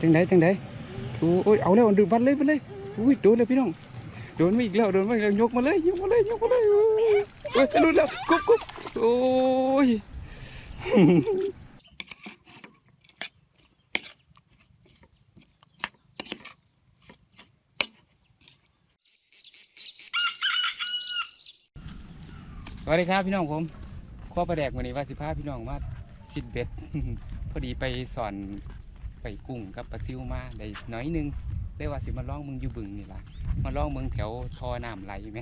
จังไดจังไดโอ้ยเอาแล้วดึงวัดเลยไปเลยอุ้ยโดนเลยพี่น้องโดนมาอีกแล้วโดนมาอีกแล้วยกมาเลยยกมาเลยยกมาเลยโอ้ยเอ้ยจะหลุดแล้วกุ๊บกุ๊บโอ้ยสวัสดีครับพี่น้องผมข้อประแดกวันนี้ว่าสิพาพี่น้องมาสิดเบ็ด พอดีไปสอน ไปกุ้งกับปลาซิวมาได้น้อยนึงได้ว่าสิมาล่องมึงอยู่บึงนี่ล่ะมาล่องมึงแถวทอน้ำไหลไหม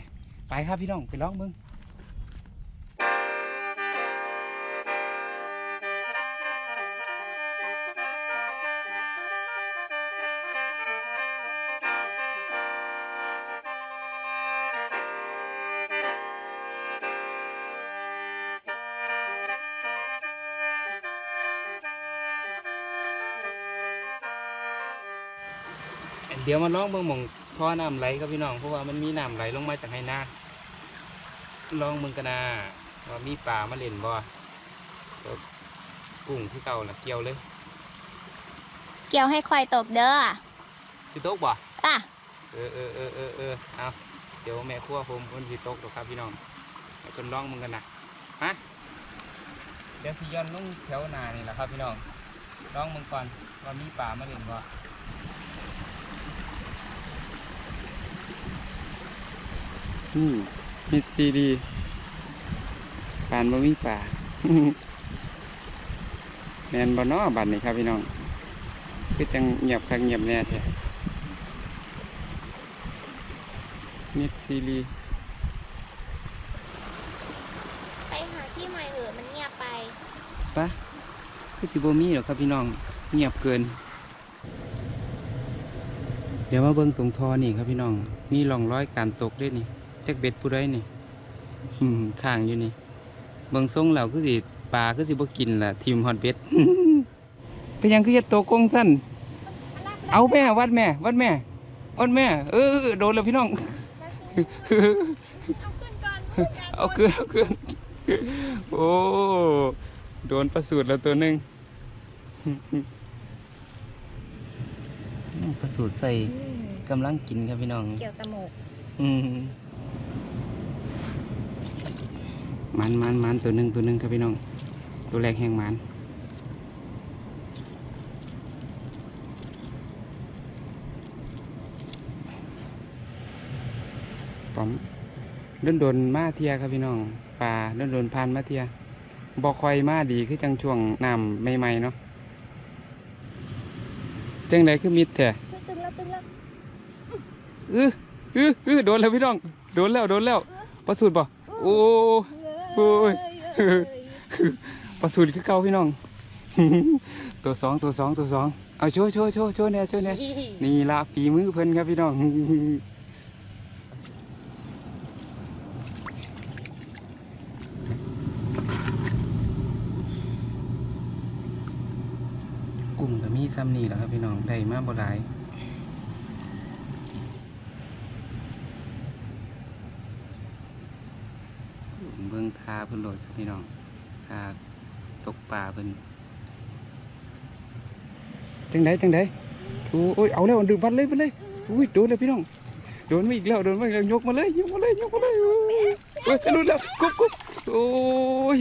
ไปครับพี่น้องไปล่องมึง เดี๋ยวมาล่องเบิ่งหมองทอน้ำไหลครับพี่น้องเพราะว่ามันมีน้ำไหลลงมาจากไหนาลองมึงกันนะว่ามีปลามาเล่นบ่ก็กุ้งที่เก่าล่ะเกี่ยวเลย เกี่ยวให้ควายตบเด้อสิโต๊กบ่ป่ะเออเออเออเออเออเอาเดี๋ยวแม่ครัวผมคนสิตกดอกครับพี่น้องให้คนร้องมึงกันนะฮะเดี๋ยวสิย้อนลงแถวหนานี่แหละครับพี่น้องร้องมึงก่อนว่ามีป่ามาเล่นบ่ อืมมิดซีดีปานบ่มีป่าแมนบ่เนาะบัดนี้ครับพี่น้อง คือจังเงียบคักเงียบแน่แท้มิดซีรีไปหาที่ใหม่เออมันเงียบไปปะคือสิบมีหรอกครับพี่น้อง เงียบเกิน เดี๋ยวมาเบิ่งตรงทอนี่ครับพี่น้อง มีร่องรอยการตกด้วยนี่ จักเบ็ดผู้ใดนี่อืมข้างอยู่นี่เบิ่งทรงแล้วคือสิปลาคือสิบ่กินล่ะทีมฮอดเบ็ดเป็นหยังคือเฮ็ดโตวกงสั้นเอาแม่วัดแม่ วัดแม่วัดแม่ เออโดนแล้วพี่น้องเอาขึ้นก่อนเอาเกลือเอาเกลือโอ้โดนประสูตรแล้วตัวหนึ่งประสูตรใส่กำลังกินครับพี่น้อง เกี่ยวตะหมกอืม มันมันมันตัวหนึ่งตัวหนึ่งครับพี่น้อง ตัวแรกแห้งมันปอมโดนโดนๆมาเทียครับพี่น้องปลาโดนโดนๆพันมาเทียบอคอยมาดีคือจังช่วงน้ำใหม่ๆเนาะจังไดคือมิดแท้ตึงแล้วตึงแล้วอืออืออือโดนแล้วพี่น้อง โดนแล้ว โดนแล้วประสูตรป่ะโอ้ โอ้ยประสูตรคือเก่าพี่น้อง ตัวสองตัวสองตัวสองเอาโชว์โชว์โชว์โชว์เนี่ยโชว์เนี่ยนี่ละฝีมือเพิ่นครับพี่น้องกลุ่มก็มีซ้ำนี่แหละครับพี่น้องได้มาบ่หลาย เบิ่งทาเพิ่นโหลดครับพี่น้องทาตกปลาเพิ่นจังไดจังไดโอ้โอ้ยเอาแล้วดึงวัดเลยไปเลยอุ้ยโดนเลยพี่น้องโดนมาอีกแล้วโดนมาอีกแล้วยกมาเลยยกมาเลยยกมาเลยโอ้ยเอ้ยจะลุดแล้วกุ๊บกุ๊บโอ้ย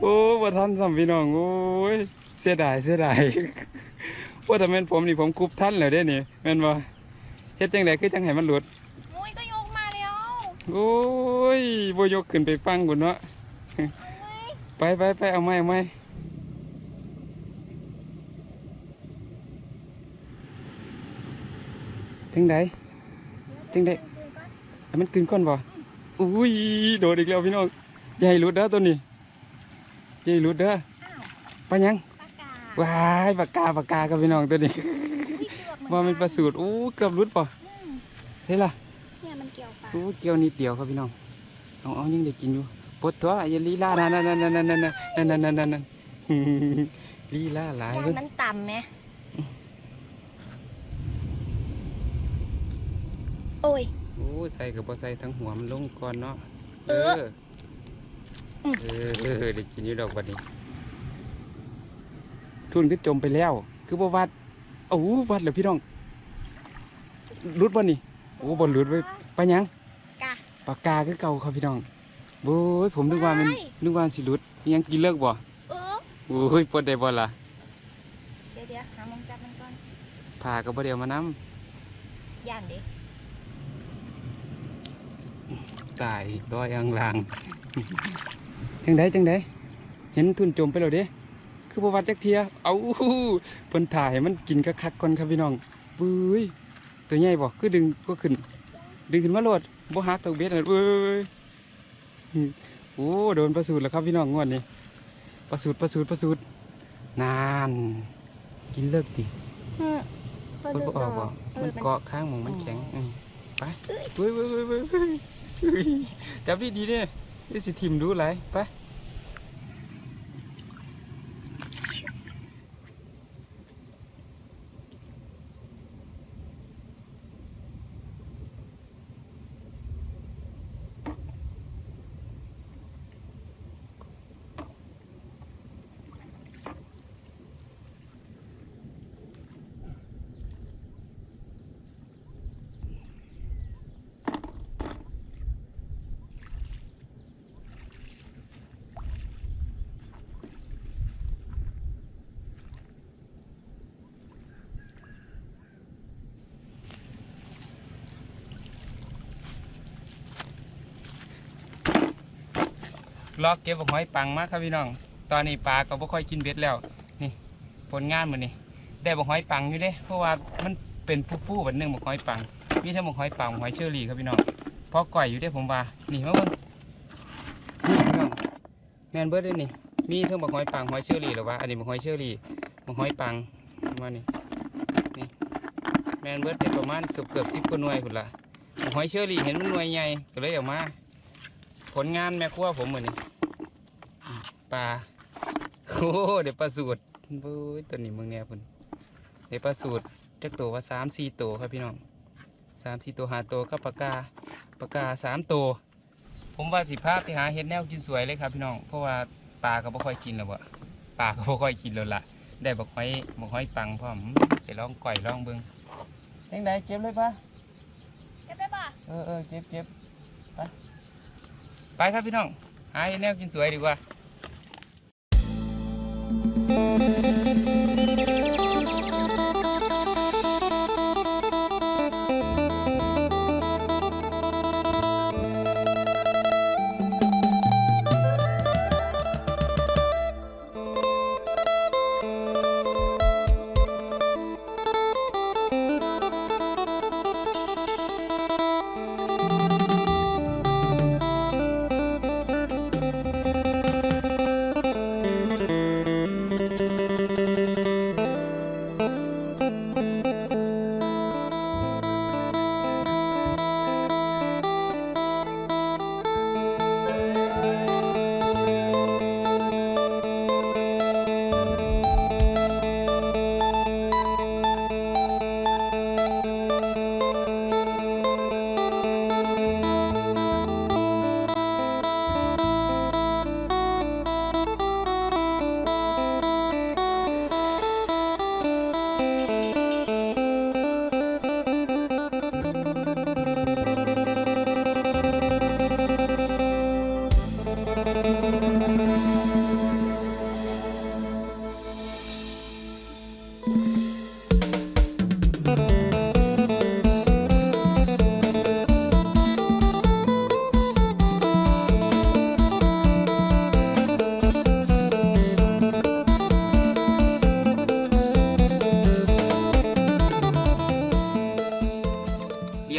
โอ้บ่ทันซ้ำพี่น้องโอ้ยเสียดายเสียดายว่าแต่แม่นผมนี่ผมกุบทันแล้วเด้นี่แม่นบ่เฮ็ดจังไดคือจังให้มันหลุด มุ้ยก็ยกมาแล้ว โอ้ยบ่ยกขึ้นไปฟังบุญเนาะไปไปไปเอาไม้เอาไม้จังไดจังไดให้มันกึนก้อนบ่อุ้ยโดดอีกแล้วพี่น้องอย่าให้หลุดเด้อตัวนี้อย่าให้หลุดเด้อไปยังปากกาว้ายปากกาปากกากับพี่น้องตัวนี้ว่ามันประสูตรโอ้เกือบหลุดป่ะใช่ล่ะเนี่ ยมันเกี่ยวปากโอ้เกี่ยวนิดเดียวครับพี่น้องเอาเอายังได้กินอยู่ปวดตัวอย่าลีลานั่นนั่นนั่นนั่นนั่นนั่นนั่นนั่นนั่นนั่นลีลาหลายยาเว้ยมันต่ำไหมโอ้ยโอ้ใส่กับบ่ใส่ทั้งหัวมันลงก่อนเนาะเออเออเออได้กินอยู่ดอกบัดนี้ ทุนก็จมไปแล้ว คือบ่วัดโอ้วัดแล้วพี่น้องรุดบ่นี่โอ้บ่รุดไว้ ปะหยังกะปากกาคือเก่าครับพี่น้องโอ้ยผมนึกว่ามันว้ายนึกว่าสิรุดอิหยังกินเลิกบ่เออโอ้ยปวดได้บ่ล่ะเดี๋ยวเดี๋ยวหามองจับมันก่อนพาก็บ่ได้เอามานํย่านเด็กตายดอยอังลาง จังไดจังไดเห็นทุนจมไปแล้วเด้คือบ่วัดจักเทียเอาเพิ่นถ่ายให้มันกินคักๆก่อนครับพี่น้องบุ้ยตัวใหญ่บ่คือดึงก็ขึ้น ดึงขึ้นมาโลดบ่ฮักดอกเบ็ดน่ะเอ้ยโอ้โดนประสูตรแล้วครับพี่น้องงวดนี้ประสูตรประสูตรประสูตรนาน กินเลิกดิอืมเพิ่นบ่ออกบ่เอมัอนเกาะข้างหมองมันแข็งอืมไปเว้ยเว้ยเว้ยเว้ยเว้ยเฮ้ยจับดีๆเด้นี่สิทิมดูหลายไป ลอกเก็บบักหอยปังมากครับพี่น้อง ตอนนี้ปลาก็บ่ค่อยกินเบ็ดแล้ว นี่ผลงานมื้อนี้ได้บกหอยปังอยู่เด้ เพราะว่ามันเป็นฟู่ๆแบบนึงบกหอยปัง มีทั้งบกหอยปังหอยเชอรี่ครับพี่น้องพอก่อยอยู่เด้ผมว่า นี่มาเบิ่งนี่พี่น้องแมนเบิดเด้นี่ มีทั้งบกหอยปังหอยเชอรี่หรือว่าอันนี้บกหอยเชอรี่บกหอยปังมานี่นี่แมนเบิดได้ประมาณเกือบเกือบ10กว่าหน่วยพุ่นล่ะหอยเชอรี่เห็นมันหน่วยใหญ่ก็เลยเอามา ผลงานแม่ครัวผมเหมือนนี่ ปลาโอ้โหเดี๋ยวปลาสูตรโอ้ยตัวนี้มึงเนี่ยพุ่นเดี๋ยวปลาสูตรจักตัวว่าสามสี่ตัวครับพี่น้องสามสี่ตัวหาตัวกับปลากาปลากาสามตัวผมว่าสิพาไปหาเห็ดแนวกินสวยเลยครับพี่น้องเพราะว่าปลาก็บ่ค่อยกินแล้วอะปลาก็บ่ค่อยกินแล้วล่ะได้บักหอยบักหอยปังพร้อมไปลองก่อยลองเบิ่งยังไงเก็บเลยปะเก็บไปบ่เออเออเก็บเก็บไปไปครับพี่น้องหาแนวกินสวยดีกว่า Música เรี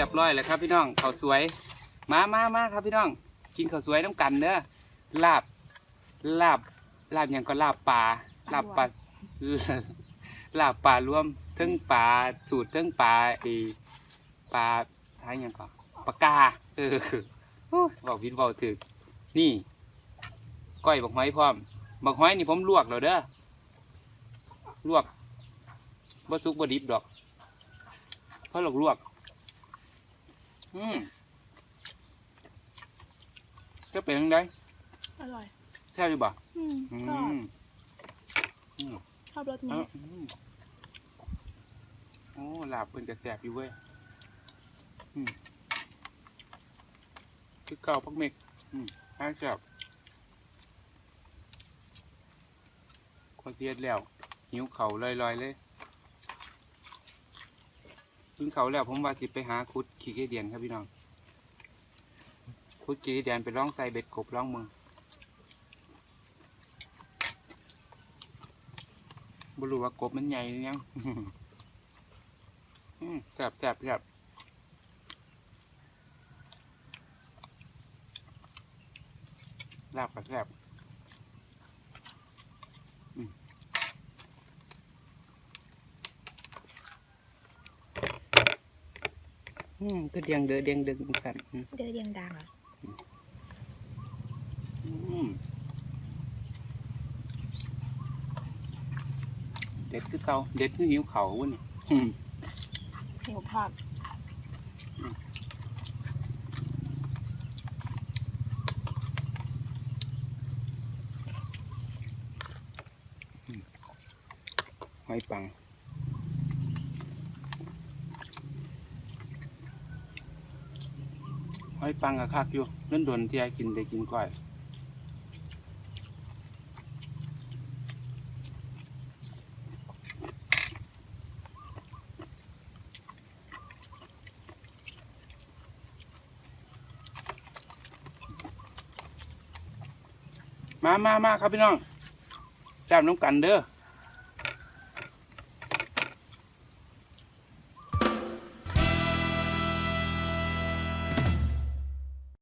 ยบร้อยแล้วครับพี่น้องข้าวสวย มามามาครับพี่น้อง กินข้าวสวยน้ำกันเด้อ ลาบ ลาบ ลาบหยังก็ลาบปลาลาบปลาลาบปลารวมเทั้งปลาสูตรเทั้งปลาไอปลาท้ายยังก็ปลากาเออโอ้ยบอกพิดบอกถึกนี่ก้อยบักหอยพร้อมบักหอยนี่ผมลวกแล้วเด้อลวกบ่สุกบ่ดิบดอกเพราะลวกลวก อืมจะเป็นยังไง อร่อย แซ่บอยู่บ่อืมอืก็มอืมออบรสเอ้านี้อืมโอ้ลาบเพิ่นจะแสบอยู่เว้ยอืมคือเก่าพักเมกอืมห้าจับคนเทียดแล้ว หิวเขาวลอยๆเลยกินเขาวแล้วผมว่าสิไปหาคุดขี้เกียจเดียนครับพี่น้อง คุดขี้เกียจเดียนไปล่องใส่เบ็ดกบล่องมือ บรูว่ากบมันใหญ่หรือยังแซ่บแซ่บแซ่บลาบกับแซ่บอืมก็เดียงเดือเดียงดึงสั่นเดือดเดียงดังเหรออืมเด็ด คือเก่าเด็ดคือหิวเขาวะนี่อืมหิวผักหอยปังหอยปังกับคักอยู่เล่นโดนที่ไอ้กินได้กินก้อย มามามาครับพี่น้องแซ่บน้ำกันเด้อ